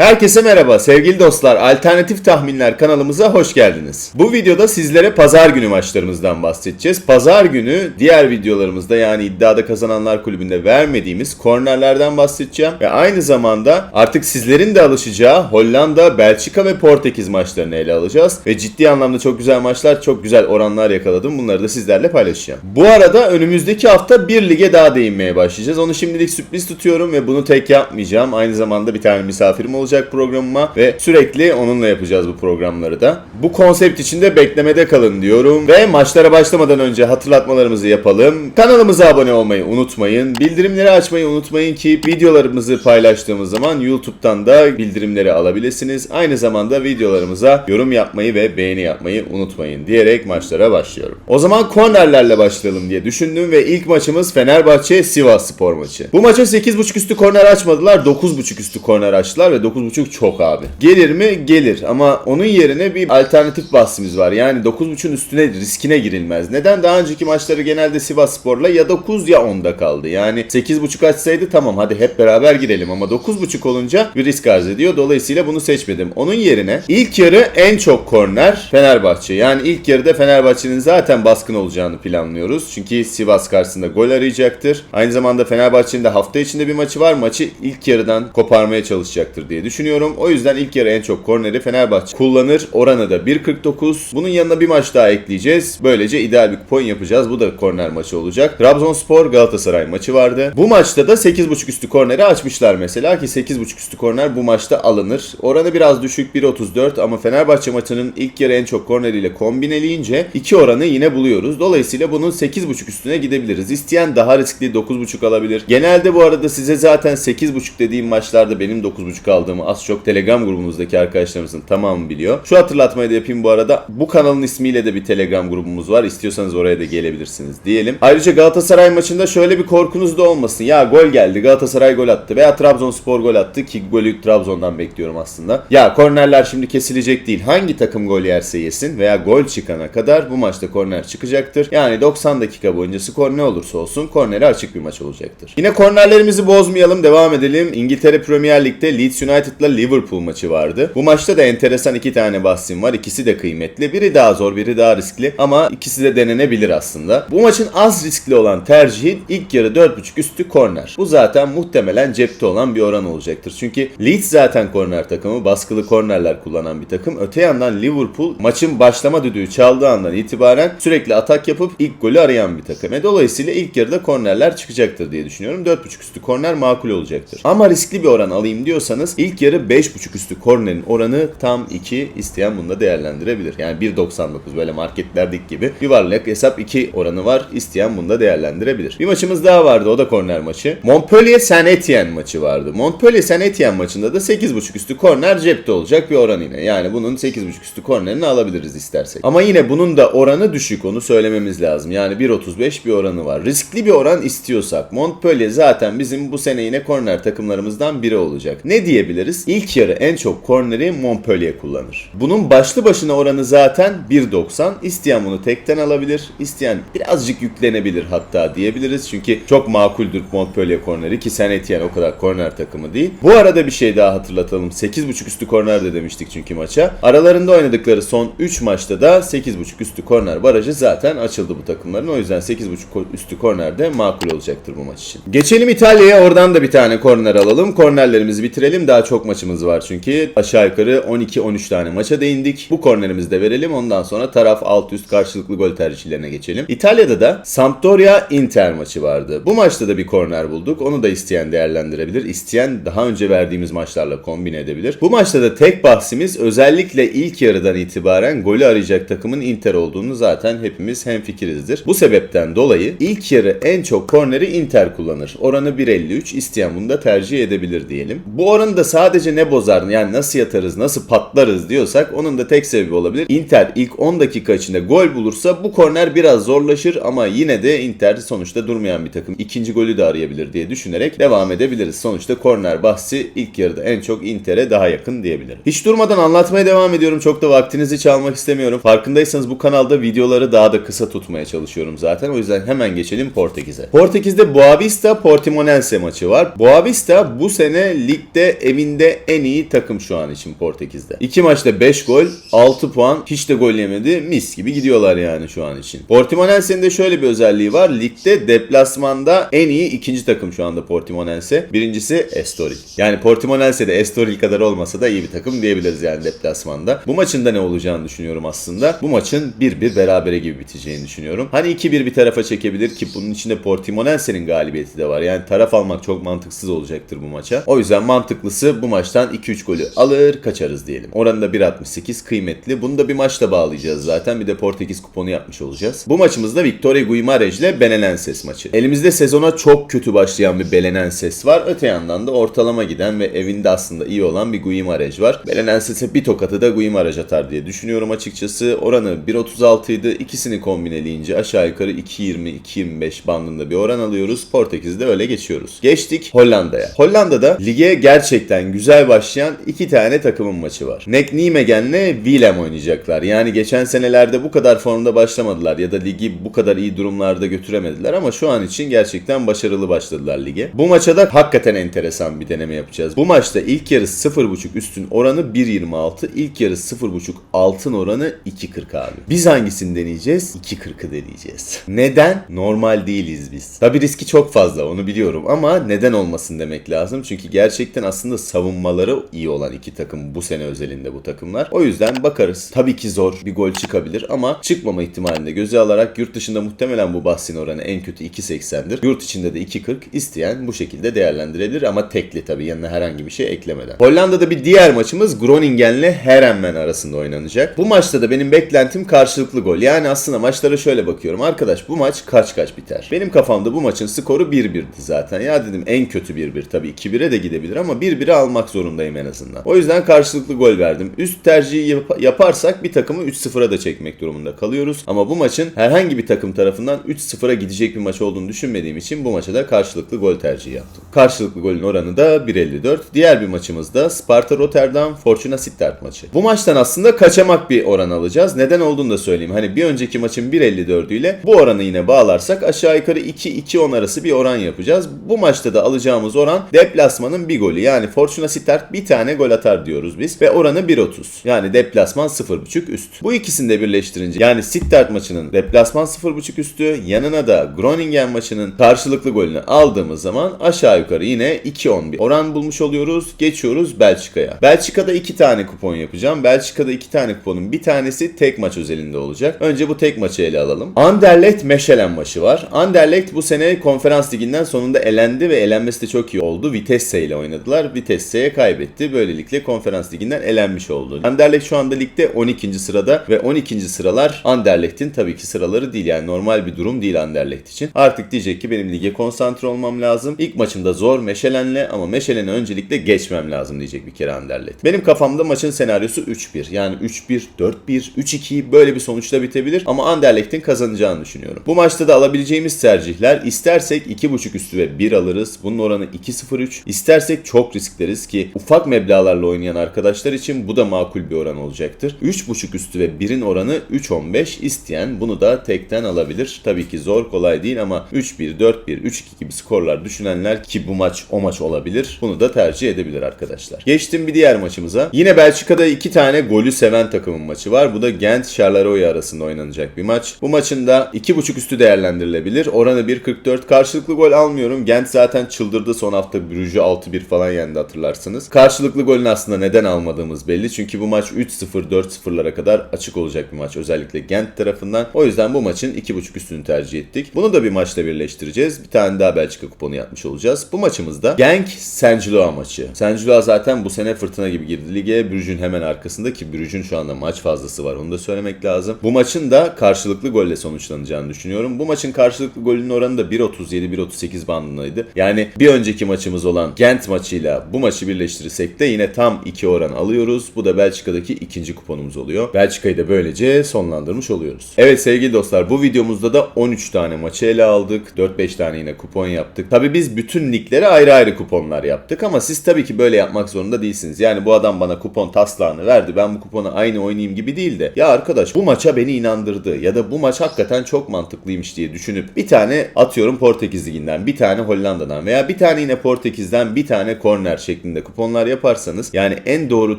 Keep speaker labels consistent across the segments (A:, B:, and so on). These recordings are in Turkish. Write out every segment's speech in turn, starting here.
A: Herkese merhaba sevgili dostlar. Alternatif Tahminler kanalımıza hoş geldiniz. Bu videoda sizlere pazar günü maçlarımızdan bahsedeceğiz. Pazar günü diğer videolarımızda yani iddiada kazananlar kulübünde vermediğimiz kornerlerden bahsedeceğim. Ve aynı zamanda artık sizlerin de alışacağı Hollanda, Belçika ve Portekiz maçlarını ele alacağız. Ve ciddi anlamda çok güzel maçlar, çok güzel oranlar yakaladım. Bunları da sizlerle paylaşacağım. Bu arada önümüzdeki hafta bir lige daha değinmeye başlayacağız. Onu şimdilik sürpriz tutuyorum ve bunu tek yapmayacağım. Aynı zamanda bir tane misafirim olacak programıma ve sürekli onunla yapacağız bu programları da. Bu konsept içinde beklemede kalın diyorum ve maçlara başlamadan önce hatırlatmalarımızı yapalım. Kanalımıza abone olmayı unutmayın. Bildirimleri açmayı unutmayın ki videolarımızı paylaştığımız zaman YouTube'dan da bildirimleri alabilirsiniz. Aynı zamanda videolarımıza yorum yapmayı ve beğeni yapmayı unutmayın diyerek maçlara başlıyorum. O zaman kornerlerle başlayalım diye düşündüm ve ilk maçımız Fenerbahçe Sivas Spor maçı. Bu maça 8.5 üstü korner açmadılar. 9.5 üstü korner açtılar ve 9.5 çok abi. Gelir mi? Gelir ama onun yerine bir alternatif bahsimiz var. Yani 9.5'un üstüne riskine girilmez. Neden? Daha önceki maçları genelde Sivas Spor'la ya 9 ya 10'da kaldı. Yani 8.5 açsaydı tamam hadi hep beraber girelim ama 9.5 olunca bir risk arz ediyor. Dolayısıyla bunu seçmedim. Onun yerine ilk yarı en çok korner Fenerbahçe. Yani ilk yarıda Fenerbahçe'nin zaten baskın olacağını planlıyoruz. Çünkü Sivas karşısında gol arayacaktır. Aynı zamanda Fenerbahçe'nin de hafta içinde bir maçı var. Maçı ilk yarıdan koparmaya çalışacaktır diye düşünüyorum. O yüzden ilk yarı en çok korneri Fenerbahçe kullanır. Oranı da 1.49. Bunun yanına bir maç daha ekleyeceğiz. Böylece ideal bir kupon yapacağız. Bu da korner maçı olacak. Trabzonspor Galatasaray maçı vardı. Bu maçta da 8.5 üstü korneri açmışlar mesela ki 8.5 üstü korner bu maçta alınır. Oranı biraz düşük 1.34 ama Fenerbahçe maçının ilk yarı en çok korneriyle kombineleyince iki oranı yine buluyoruz. Dolayısıyla bunun 8.5 üstüne gidebiliriz. İsteyen daha riskli 9.5 alabilir. Genelde bu arada size zaten 8.5 dediğim maçlarda benim 9.5 aldığımı az çok Telegram grubumuzdaki arkadaşlarımızın tamamı biliyor. Şu hatırlatmayı da yapayım bu arada. Bu kanalın ismiyle de bir Telegram grubumuz var. İstiyorsanız oraya da gelebilirsiniz diyelim. Ayrıca Galatasaray maçında şöyle bir korkunuz da olmasın. Ya gol geldi Galatasaray gol attı veya Trabzonspor gol attı ki golü Trabzon'dan bekliyorum aslında. Ya kornerler şimdi kesilecek değil. Hangi takım gol yerse yesin veya gol çıkana kadar bu maçta korner çıkacaktır. Yani 90 dakika boyunca skor ne olursa olsun korneri açık bir maç olacaktır. Yine kornerlerimizi bozmayalım devam edelim. İngiltere Premier Lig'de Leeds United'la Liverpool maçı vardı. Bu maçta da enteresan iki tane bahsim var. İkisi de kıymetli. Biri daha zor, biri daha riskli ama ikisi de denenebilir aslında. Bu maçın az riskli olan tercihi ilk yarı 4.5 üstü korner. Bu zaten muhtemelen cepte olan bir oran olacaktır. Çünkü Leeds zaten korner takımı, baskılı kornerler kullanan bir takım. Öte yandan Liverpool maçın başlama düdüğü çaldığı andan itibaren sürekli atak yapıp ilk golü arayan bir takım. E dolayısıyla ilk yarıda kornerler çıkacaktır diye düşünüyorum. 4.5 üstü korner makul olacaktır. Ama riskli bir oran alayım diyorsanız ilk yarı 5.5 üstü kornerin oranı tam 2 isteyen bunu da değerlendirebilir. Yani 1.99 böyle marketlerdeki gibi yuvarlak hesap 2 oranı var. İsteyen bunu da değerlendirebilir. Bir maçımız daha vardı o da korner maçı. Montpellier Saint Etienne maçı vardı. Montpellier Saint Etienne maçında da 8.5 üstü korner cepte olacak bir oran yine. Yani bunun 8.5 üstü kornerini alabiliriz istersek. Ama yine bunun da oranı düşük onu söylememiz lazım. Yani 1.35 bir oranı var. Riskli bir oran istiyorsak Montpellier zaten bizim bu sene yine korner takımlarımızdan biri olacak. Ne diyebiliriz? İlk yarı en çok korneri Montpellier kullanır. Bunun başlı başına oranı zaten 1.90. İsteyen bunu tekten alabilir. İsteyen birazcık yüklenebilir hatta diyebiliriz. Çünkü çok makuldür Montpellier korneri ki Saint Etienne o kadar korner takımı değil. Bu arada bir şey daha hatırlatalım. 8.5 üstü korner de demiştik çünkü maça. Aralarında oynadıkları son 3 maçta da 8.5 üstü korner barajı zaten açıldı bu takımların. O yüzden 8.5 üstü korner de makul olacaktır bu maç için. Geçelim İtalya'ya. Oradan da bir tane korner alalım. Kornerlerimizi bitirelim. Daha çok maçımız var çünkü. Aşağı yukarı 12-13 tane maça değindik. Bu kornerimizi de verelim. Ondan sonra taraf alt üst karşılıklı gol tercihlerine geçelim. İtalya'da da Sampdoria Inter maçı vardı. Bu maçta da bir korner bulduk. Onu da isteyen değerlendirebilir. İsteyen daha önce verdiğimiz maçlarla kombine edebilir. Bu maçta da tek bahsimiz özellikle ilk yarıdan itibaren golü arayacak takımın Inter olduğunu zaten hepimiz hemfikirizdir. Bu sebepten dolayı ilk yarı en çok korneri Inter kullanır. Oranı 1.53. İsteyen bunu da tercih edebilir diyelim. Bu oranı da sadece ne bozar yani nasıl yatarız, nasıl patlarız diyorsak onun da tek sebebi olabilir. Inter ilk 10 dakika içinde gol bulursa bu korner biraz zorlaşır ama yine de Inter sonuçta durmayan bir takım. İkinci golü de arayabilir diye düşünerek devam edebiliriz. Sonuçta korner bahsi ilk yarıda en çok Inter'e daha yakın diyebilirim. Hiç durmadan anlatmaya devam ediyorum. Çok da vaktinizi çalmak istemiyorum. Farkındaysanız bu kanalda videoları daha da kısa tutmaya çalışıyorum zaten. O yüzden hemen geçelim Portekiz'e. Portekiz'de Boavista Portimonense maçı var. Boavista bu sene ligde evinde liginde en iyi takım şu an için Portekiz'de. 2 maçta 5 gol, 6 puan, hiç de gol yemedi. Mis gibi gidiyorlar yani şu an için. Portimonense'nin de şöyle bir özelliği var. Ligde deplasmanda en iyi ikinci takım şu anda Portimonense. Birincisi Estoril. Yani Portimonense de Estoril kadar olmasa da iyi bir takım diyebiliriz yani deplasmanda. Bu maçın da ne olacağını düşünüyorum aslında. Bu maçın 1-1 berabere gibi biteceğini düşünüyorum. Hani 2-1 bir tarafa çekebilir ki bunun içinde Portimonense'nin galibiyeti de var. Yani taraf almak çok mantıksız olacaktır bu maça. O yüzden mantıklısı bu maçtan 2-3 golü alır kaçarız diyelim. Oranı da 1.68 kıymetli. Bunu da bir maçla bağlayacağız zaten. Bir de Portekiz kuponu yapmış olacağız. Bu maçımızda Victoria Guimarães ile Belenenses maçı. Elimizde sezona çok kötü başlayan bir Belenenses var. Öte yandan da ortalama giden ve evinde aslında iyi olan bir Guimarães var. Belenenses'e bir tokatı da Guimarães atar diye düşünüyorum açıkçası. Oranı 1.36 idi. İkisini kombineleyince aşağı yukarı 2.20-2.25 bandında bir oran alıyoruz. Portekiz'de öyle geçiyoruz. Geçtik Hollanda'ya. Hollanda'da lige gerçekten güzel başlayan iki tane takımın maçı var. Nek Nijmegen'le Willem oynayacaklar. Yani geçen senelerde bu kadar formda başlamadılar ya da ligi bu kadar iyi durumlarda götüremediler ama şu an için gerçekten başarılı başladılar lige. Bu maça da hakikaten enteresan bir deneme yapacağız. Bu maçta ilk yarı 0.5 üstün oranı 1.26, ilk yarı 0.5 altın oranı 2.40 abi. Biz hangisini deneyeceğiz? 2.40'ı deneyeceğiz. Neden? Normal değiliz biz. Tabi riski çok fazla onu biliyorum ama neden olmasın demek lazım. Çünkü gerçekten aslında savunmaları iyi olan iki takım bu sene özelinde bu takımlar. O yüzden bakarız. Tabii ki zor bir gol çıkabilir ama çıkmama ihtimalini göze alarak yurt dışında muhtemelen bu bahsin oranı en kötü 2.80'dir. Yurt içinde de 2.40 isteyen bu şekilde değerlendirebilir ama tekli tabii yanına herhangi bir şey eklemeden. Hollanda'da bir diğer maçımız Groningen'le Herenmen arasında oynanacak. Bu maçta da benim beklentim karşılıklı gol. Yani aslında maçlara şöyle bakıyorum. Arkadaş bu maç kaç kaç biter? Benim kafamda bu maçın skoru 1-1'di zaten. Ya dedim en kötü 1-1 tabii 2-1'e de gidebilir ama 1-1'e almak zorundayım en azından. O yüzden karşılıklı gol verdim. Üst tercihi yap- yaparsak bir takımı 3-0'a da çekmek durumunda kalıyoruz. Ama bu maçın herhangi bir takım tarafından 3-0'a gidecek bir maç olduğunu düşünmediğim için bu maça da karşılıklı gol tercihi yaptım. Karşılıklı golün oranı da 1.54. Diğer bir maçımız da Sparta Rotterdam Fortuna Sittard maçı. Bu maçtan aslında kaçamak bir oran alacağız. Neden olduğunu da söyleyeyim. Hani bir önceki maçın 1.54 ile bu oranı yine bağlarsak aşağı yukarı 2-2-10 arası bir oran yapacağız. Bu maçta da alacağımız oran deplasmanın bir golü. Yani Fortuna Sittard bir tane gol atar diyoruz biz. Ve oranı 1.30. Yani deplasman 0.5 üst. Bu ikisini de birleştirince yani Sittard maçının deplasman 0.5 üstü yanına da Groningen maçının karşılıklı golünü aldığımız zaman aşağı yukarı yine 2.10 bir oran bulmuş oluyoruz. Geçiyoruz Belçika'ya. Belçika'da iki tane kupon yapacağım. Belçika'da iki tane kuponun bir tanesi tek maç özelinde olacak. Önce bu tek maçı ele alalım. Anderlecht Meşelen maçı var. Anderlecht bu sene konferans liginden sonunda elendi ve elenmesi de çok iyi oldu. Vitesse ile oynadılar. Vitesse'ye kaybetti. Böylelikle konferans liginden elenmiş oldu. Anderlecht şu anda ligde 12. sırada ve 12. sıralar Anderlecht'in tabii ki sıraları değil. Yani normal bir durum değil Anderlecht için. Artık diyecek ki benim lige konsantre olmam lazım. İlk maçımda zor Meşelen'le ama Meşelen'e öncelikle geçmem lazım diyecek bir kere Anderlecht. Benim kafamda maçın senaryosu 3-1. Yani 3-1, 4-1, 3-2 böyle bir sonuçla bitebilir ama Anderlecht'in kazanacağını düşünüyorum. Bu maçta da alabileceğimiz tercihler istersek 2.5 üstü ve 1 alırız. Bunun oranı 2.03. İstersek çok riskleriz ki ufak meblağlarla oynayan arkadaşlar için bu da makul bir oran olacaktır. 3.5 üstü ve 1'in oranı 3.15 isteyen bunu da tekten alabilir. Tabii ki zor kolay değil ama 3-1, 4-1, 3-2 gibi skorlar düşünenler ki bu maç o maç olabilir. Bunu da tercih edebilir arkadaşlar. Geçtim bir diğer maçımıza. Yine Belçika'da iki tane golü seven takımın maçı var. Bu da Gent Charleroi arasında oynanacak bir maç. Bu maçın da 2.5 üstü değerlendirilebilir. Oranı 1.44. Karşılıklı gol almıyorum. Gent zaten çıldırdı son hafta Brugge'ü 6-1 falan yendi hatırlarsınız. Karşılıklı golün aslında neden almadığımız belli. Çünkü bu maç 3-0 4-0'lara kadar açık olacak bir maç. Özellikle Gent tarafından. O yüzden bu maçın 2.5 üstünü tercih ettik. Bunu da bir maçla birleştireceğiz. Bir tane daha Belçika kuponu yapmış olacağız. Bu maçımızda Genk Saint-Gilloa maçı. Saint-Gilloa zaten bu sene fırtına gibi girdi lige. Brugge'ün hemen arkasında ki Brugge'ün şu anda maç fazlası var. Onu da söylemek lazım. Bu maçın da karşılıklı golle sonuçlanacağını düşünüyorum. Bu maçın karşılıklı golünün oranı da 1.37-1.38 bandındaydı. Yani bir önceki maçımız olan Gent maçıyla bu maçı birleştirirsek de yine tam 2 oran alıyoruz. Bu da Belçika'daki ikinci kuponumuz oluyor. Belçika'yı da böylece sonlandırmış oluyoruz. Evet sevgili dostlar bu videomuzda da 13 tane maçı ele aldık. 4-5 tane yine kupon yaptık. Tabi biz bütün liglere ayrı ayrı kuponlar yaptık ama siz tabii ki böyle yapmak zorunda değilsiniz. Yani bu adam bana kupon taslağını verdi. Ben bu kuponu aynı oynayayım gibi değil de ya arkadaş bu maça beni inandırdı ya da bu maç hakikaten çok mantıklıymış diye düşünüp bir tane atıyorum Portekiz liginden, bir tane Hollanda'dan veya bir tane yine Portekiz'den bir tane korner şeklinde şeklinde kuponlar yaparsanız yani en doğru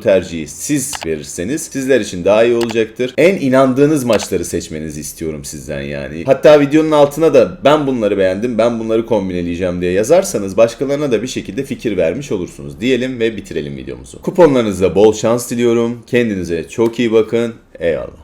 A: tercihi siz verirseniz sizler için daha iyi olacaktır. En inandığınız maçları seçmenizi istiyorum sizden yani. Hatta videonun altına da ben bunları beğendim, ben bunları kombineleyeceğim diye yazarsanız başkalarına da bir şekilde fikir vermiş olursunuz diyelim ve bitirelim videomuzu. Kuponlarınızda bol şans diliyorum. Kendinize çok iyi bakın. Eyvallah.